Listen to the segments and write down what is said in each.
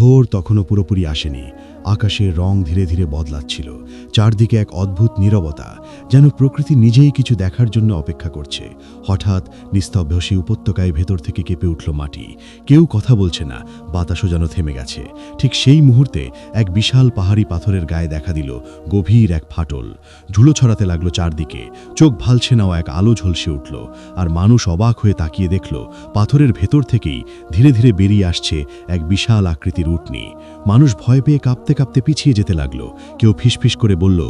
ভোর তখনও পুরোপুরি আসেনি। আকাশের রং ধীরে ধীরে বদলাচ্ছিল। চারদিকে এক অদ্ভুত নীরবতা, যেন প্রকৃতি নিজেই কিছু দেখার জন্য অপেক্ষা করছে। হঠাৎ নিস্তব্ধ সেই উপত্যকায় ভেতর থেকে কেঁপে উঠল মাটি। কেউ কথা বলছে না, বাতাসও যেন থেমে গেছে। ঠিক সেই মুহূর্তে এক বিশাল পাহাড়ি পাথরের গায়ে দেখা দিল গভীর এক ফাটল। ধুলো ছড়াতে লাগল চারদিকে। চোখ ভালছে নাও এক আলো ঝলসে উঠল। আর মানুষ অবাক হয়ে তাকিয়ে দেখল, পাথরের ভেতর থেকেই ধীরে ধীরে বেরিয়ে আসছে এক বিশাল আকৃতির উটনি মানুষ ভয় পেয়ে কাঁপতে কাঁপতে পিছিয়ে যেতে লাগল। কেউ ফিসফিস করে বলল,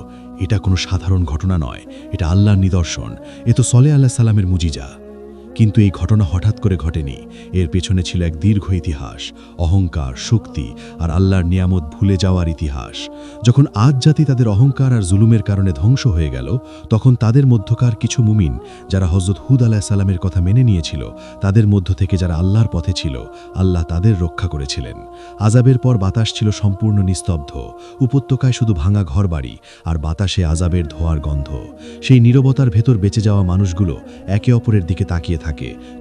এটা কোনো সাধারণ ঘটনা নয়, এটা আল্লাহর নিদর্শন। এ তো সলে আল্লাহ সালামের মুজিজা। কিন্তু এই ঘটনা হঠাৎ করে ঘটেনি। এর পেছনে ছিল এক দীর্ঘ ইতিহাস, অহংকার, শক্তি আর আল্লাহর নিয়ামত ভুলে যাওয়ার ইতিহাস। যখন আজ জাতি তাদের অহংকার আর জুলুমের কারণে ধ্বংস হয়ে গেল, তখন তাদের মধ্যকার কিছু মুমিন, যারা হজরত হুদ আলাহ সালামের কথা মেনে নিয়েছিল, তাদের মধ্য থেকে যারা আল্লাহর পথে ছিল, আল্লাহ তাদের রক্ষা করেছিলেন। আজাবের পর বাতাস ছিল সম্পূর্ণ নিস্তব্ধ। উপত্যকায় শুধু ভাঙা ঘরবাড়ি আর বাতাসে আজাবের ধোয়ার গন্ধ। সেই নীরবতার ভেতর বেঁচে যাওয়া মানুষগুলো একে অপরের দিকে তাকিয়ে থাকে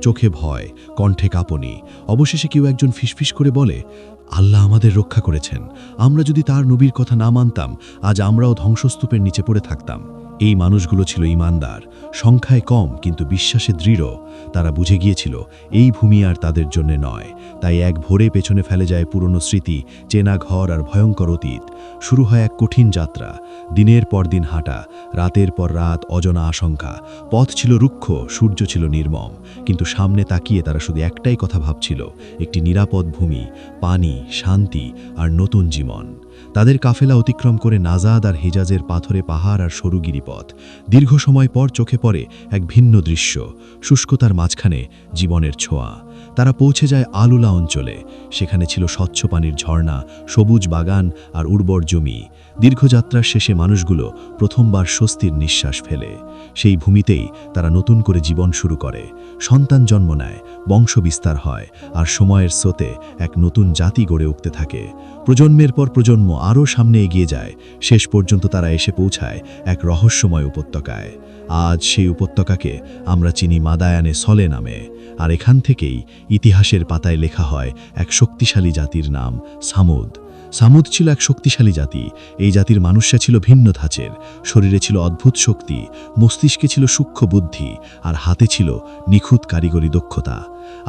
চোখে ভয়, কণ্ঠে কাঁপনি, অবশেষে কেউ একজন ফিসফিস করে বলে, আল্লাহ আমাদের রক্ষা করেছেন, আমরা যদি তার নবীর কথা না মানতাম, আজ আমরাও ধ্বংসস্তূপের নিচে পড়ে থাকতাম। এই মানুষগুলো ছিল ইমানদার, সংখ্যায় কম কিন্তু বিশ্বাসে দৃঢ়। তারা বুঝে গিয়েছিল, এই ভূমি আর তাদের জন্য নয়। তাই এক ভোরে পেছনে ফেলে যায় পুরনো স্মৃতি, চেনা ঘর আর ভয়ঙ্কর অতীত। শুরু হয় এক কঠিন যাত্রা, দিনের পর দিন হাঁটা, রাতের পর রাত অজনা আশঙ্কা। পথ ছিল রুক্ষ, সূর্য ছিল নির্মম, কিন্তু সামনে তাকিয়ে তারা শুধু একটাই কথা ভাবছিল, একটি নিরাপদ ভূমি, পানি, শান্তি আর নতুন জীবন। তাদের কাফেলা অতিক্রম করে নাজাদ আর হিজাজের পাথরে পাহাড় আর সরু গিরিপথ। দীর্ঘ সময় পর চোখে পড়ে এক ভিন্ন দৃশ্য, শুষ্কতার মাঝখানে জীবনের ছোঁয়া। তারা পৌঁছে যায় আলুলা অঞ্চলে। সেখানে ছিল স্বচ্ছ পানির ঝর্ণা, সবুজ বাগান আর উর্বর জমি। দীর্ঘযাত্রার শেষে মানুষগুলো প্রথমবার স্বস্তির নিঃশ্বাস ফেলে। সেই ভূমিতেই তারা নতুন করে জীবন শুরু করে। সন্তান জন্ম নেয় বংশ বিস্তার হয় আর সময়ের স্রোতে এক নতুন জাতি গড়ে উঠতে থাকে। প্রজন্মের পর প্রজন্ম আরও সামনে এগিয়ে যায়। শেষ পর্যন্ত তারা এসে পৌঁছায় এক রহস্যময় উপত্যকায়। আজ সেই উপত্যকাকে আমরা চিনি মাদায়ানে সলে নামে, আর এখান থেকেই ইতিহাসের পাতায় লেখা হয় এক শক্তিশালী জাতির নাম সামুদ। সামুদ ছিল এক শক্তিশালী জাতি। এই জাতির মানুষরা ছিল ভিন্ন ধাঁচের। শরীরে ছিল অদ্ভুত শক্তি, মস্তিষ্কে ছিল সূক্ষ্ম বুদ্ধি, আর হাতে ছিল নিখুঁত কারিগরি দক্ষতা।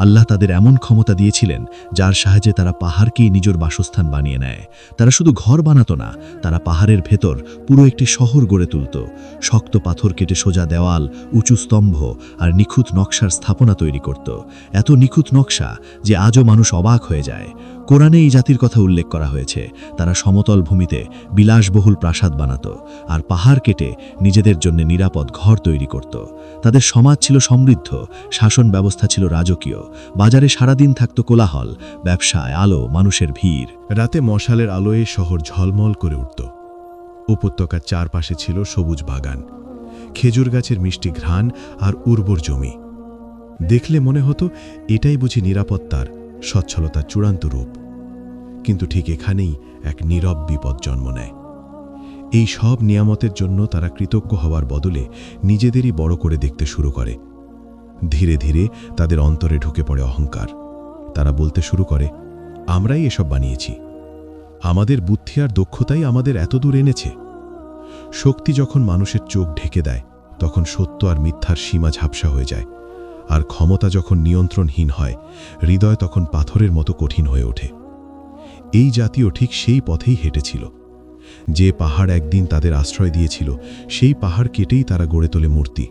আল্লাহ তাদের এমন ক্ষমতা দিয়েছিলেন, যার সাহায্যে তারা পাহাড়কেই নিজের বাসস্থান বানিয়ে নেয়। তারা শুধু ঘর বানাতো না, তারা পাহাড়ের ভেতর পুরো একটি শহর গড়ে তুলত। শক্ত পাথর কেটে সোজা দেওয়াল, উঁচু স্তম্ভ আর নিখুঁত নকশার স্থাপনা তৈরি করত। এত নিখুঁত নকশা যে আজও মানুষ অবাক হয়ে যায়। কোরআনে এই জাতির কথা উল্লেখ করা হয়েছে, তারা সমতল ভূমিতে বিলাসবহুল প্রাসাদ বানাত আর পাহাড় কেটে নিজেদের জন্য নিরাপদ ঘর তৈরি করত। তাদের সমাজ ছিল সমৃদ্ধ, শাসন ব্যবস্থা ছিল রাজকীয় বাজারে সারাদিন থাকত কোলাহল ব্যবসায় আলো মানুষের ভিড় রাতে মশালের আলোয় শহর ঝলমল করে উঠত উপত্যকার চারপাশে ছিল সবুজ বাগান খেজুর গাছের মিষ্টি ঘ্রাণ আর উর্বর জমি দেখলে মনে হতো এটাই বুঝি নিরাপত্তার সচ্ছলতার চূড়ান্ত রূপ কিন্তু ঠিক এখানেই এক নীরব বিপদ জন্ম নেয় এই সব নিয়ামতের জন্য তারা কৃতজ্ঞ হওয়ার বদলে নিজেদেরই বড় করে দেখতে শুরু করে ধীরে ধীরে তাদের অন্তরে ঢুকে পড়ে অহংকার। তারা বলতে শুরু করে, আমরাই এসব বানিয়েছি। আমাদের বুদ্ধি আর দক্ষতাই আমাদের এত দূর এনেছে। শক্তি যখন মানুষের চোখ ঢেকে দেয়, তখন সত্য আর মিথ্যার সীমা ঝাপসা হয়ে যায়। আর ক্ষমতা যখন নিয়ন্ত্রণহীন হয়, হৃদয় তখন পাথরের মতো কঠিন হয়ে ওঠে। এই জাতীয় ঠিক সেই পথেই হেঁটেছিল। যে পাহাড় একদিন তাদের আশ্রয় দিয়েছিল, সেই পাহাড় কেটেই তারা গড়ে তোলে মূর্তি।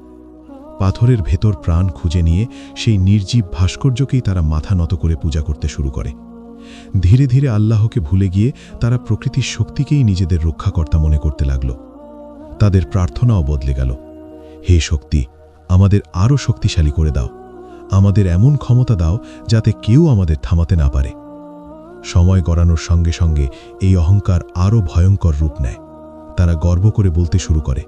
পাথরের ভেতর প্রাণ খুঁজে নিয়ে সেই নির্জীব ভাস্কর্যকেই তারা মাথা নত করে পূজা করতে শুরু করে। ধীরে ধীরে আল্লাহকে ভুলে গিয়ে তারা প্রকৃতির শক্তিকেই নিজেদের রক্ষাকর্তা মনে করতে লাগল। তাদের প্রার্থনাও বদলে গেল। হে শক্তি, আমাদের আরও শক্তিশালী করে দাও। আমাদের এমন ক্ষমতা দাও যাতে কেউ আমাদের থামাতে না পারে। সময় গড়ানোর সঙ্গে সঙ্গে এই অহংকার আরও ভয়ঙ্কর রূপ নেয়। তারা গর্ব করে বলতে শুরু করে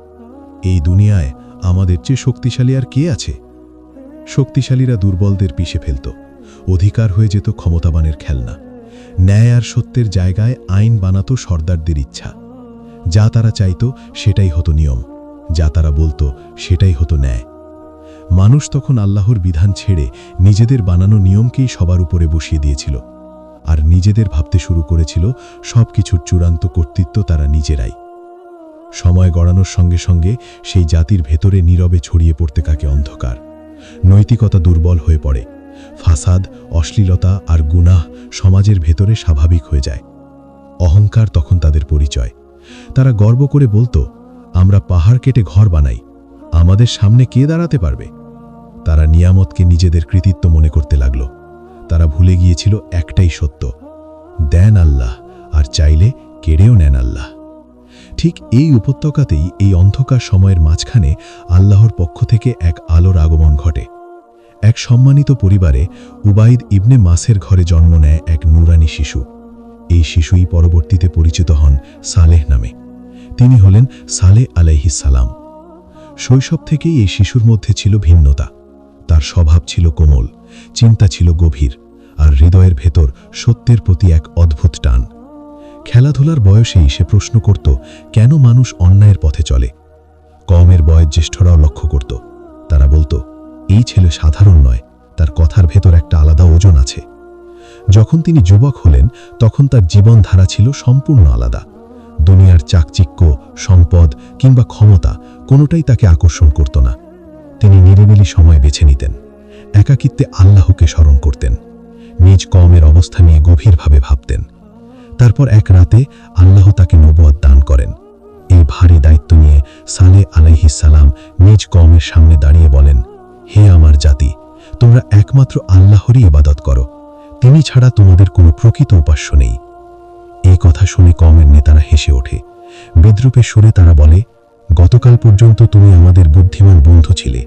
এই দুনিয়ায় আমাদের চেয়ে শক্তিশালী আর কে আছে? শক্তিশালীরা দুর্বলদের পিষে ফেলত, অধিকার হয়ে যেত ক্ষমতাবানের খেলনা। ন্যায় আর সত্যের জায়গায় আইন বানাতো সর্দারদের ইচ্ছা। যা তারা চাইত সেটাই হতো নিয়ম, যা তারা বলতো সেটাই হতো ন্যায়। মানুষ তখন আল্লাহর বিধান ছেড়ে নিজেদের বানানো নিয়মকেই সবার উপরে বসিয়ে দিয়েছিল, আর নিজেদের ভাবতে শুরু করেছিল সব কিছুর চূড়ান্ত কর্তৃত্ব তারা নিজেরাই। সময় গড়ানোর সঙ্গে সঙ্গে সেই জাতির ভেতরে নীরবে ছড়িয়ে পড়তে কাকে অন্ধকার। নৈতিকতা দুর্বল হয়ে পড়ে। ফাসাদ, অশ্লীলতা আর গুনাহ সমাজের ভেতরে স্বাভাবিক হয়ে যায়। অহংকার তখন তাদের পরিচয়। তারা গর্ব করে বলতো, আমরা পাহাড় কেটে ঘর বানাই। আমাদের সামনে কে দাঁড়াতে পারবে? তারা নিয়ামতকে নিজেদের কৃতিত্ব মনে করতে লাগল। তারা ভুলে গিয়েছিল একটাই সত্য, দেন আল্লাহ, আর চাইলে কেড়েও নেন আল্লাহ। ঠিক এই উপত্যকাতেই এই অন্ধকার সময়ের মাঝখানে আল্লাহর পক্ষ থেকে এক আলোর আগমন ঘটে। এক সম্মানিত পরিবারে উবাইদ ইবনে মাসের ঘরে জন্ম নেয় এক নুরানি শিশু। এই শিশুই পরবর্তীতে পরিচিত হন সালেহ নামে। তিনি হলেন সালেহ আলাইহিসালাম শৈশব থেকেই এই শিশুর মধ্যে ছিল ভিন্নতা। তার স্বভাব ছিল কোমল, চিন্তা ছিল গভীর, আর হৃদয়ের ভেতর সত্যের প্রতি এক অদ্ভুত টান। খেলাধুলার বয়সেই সে প্রশ্ন করত, কেন মানুষ অন্যায়ের পথে চলে? কমের বয়োজ্যেষ্ঠরাও লক্ষ্য করত। তারা বলতো, এই ছেলে সাধারণ নয়, তার কথার ভেতর একটা আলাদা ওজন আছে। যখন তিনি যুবক হলেন, তখন তার জীবনধারা ছিল সম্পূর্ণ আলাদা। দুনিয়ার চাকচিক্য, সম্পদ কিংবা ক্ষমতা কোনোটাই তাকে আকর্ষণ করত না। তিনি নিরিবিলি সময় বেছে নিতেন, একাকিত্বে আল্লাহকে স্মরণ করতেন, নিজ কমের অবস্থা নিয়ে গভীরভাবে ভাবতেন। তারপর এক রাতে আল্লাহ তাকে নবুয়ত দান করেন। এই ভারী দায়িত্ব নিয়ে সালে আলাইহিসালাম নিজ কমের সামনে দাঁড়িয়ে বলেন, হে আমার জাতি, তোমরা একমাত্র আল্লাহরই ইবাদত করো। তিনি ছাড়া তোমাদের কোনো প্রকৃত উপাস্য নেই। এই কথা শুনে কমের নেতারা হেসে ওঠে। বিদ্রুপের সুরে তারা বলে, গতকাল পর্যন্ত তুমি আমাদের বুদ্ধিমান বন্ধু ছিলে।